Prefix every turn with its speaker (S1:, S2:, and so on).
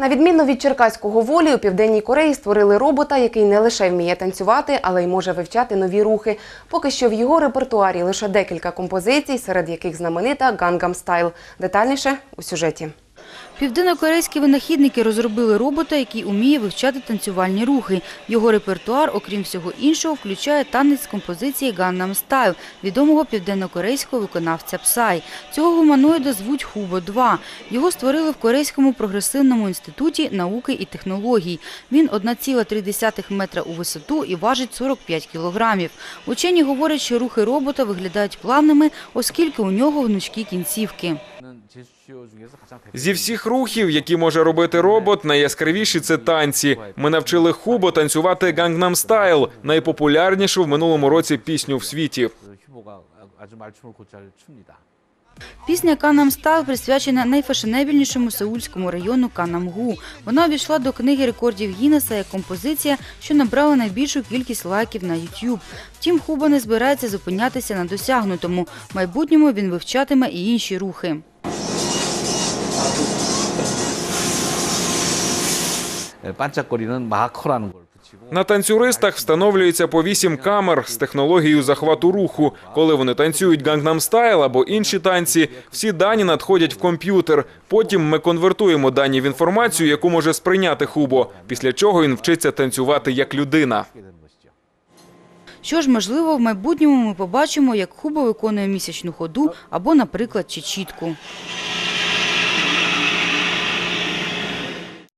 S1: На відміну від черкаського волі, у південній Кореї створили робота, який не лише вміє танцювати, але й може вивчати нові рухи. Поки що в його репертуарі лише декілька композицій, серед яких знаменита Гангам Стайл. Детальніше у сюжеті.
S2: Південнокорейські винахідники розробили робота, який уміє вивчати танцювальні рухи. Його репертуар, окрім всього іншого, включає танець з композиції Gangnam Style відомого південнокорейського виконавця Psy. Цього гуманоїда звуть Хубо-2. Його створили в Корейському прогресивному інституті науки і технологій. Він 1,3 метра у висоту і важить 45 кілограмів. Учені говорять, що рухи робота виглядають плавними, оскільки у нього гнучкі кінцівки.
S3: Зі всіх рухів, які може робити робот, найяскравіші це танці. Ми навчили хубо танцювати Gangnam Стайл найпопулярнішу в минулому році пісню в світі.
S2: Пісня Канам Стайл присвячена найфашенебільнішому сеульському району Канамгу. Вона увійшла до книги рекордів Гіннеса як композиція, що набрала найбільшу кількість лайків на YouTube. Втім, Хуба не збирається зупинятися на досягнутому. В майбутньому він вивчатиме і інші рухи.
S4: 반짝거리는 마커라는 걸 붙이고
S3: На танцюристах встановлюється по вісім камер з технологією захвату руху. Коли вони танцюють Gangnam Style або інші танці, всі дані надходять в комп'ютер. Потім ми конвертуємо дані в інформацію, яку може сприйняти Хубо, після чого він вчиться танцювати як людина.
S4: 하게 되는 것이죠.
S2: Що ж, можливо, в майбутньому ми побачимо, як Хуба виконує місячну ходу або, наприклад, чечітку.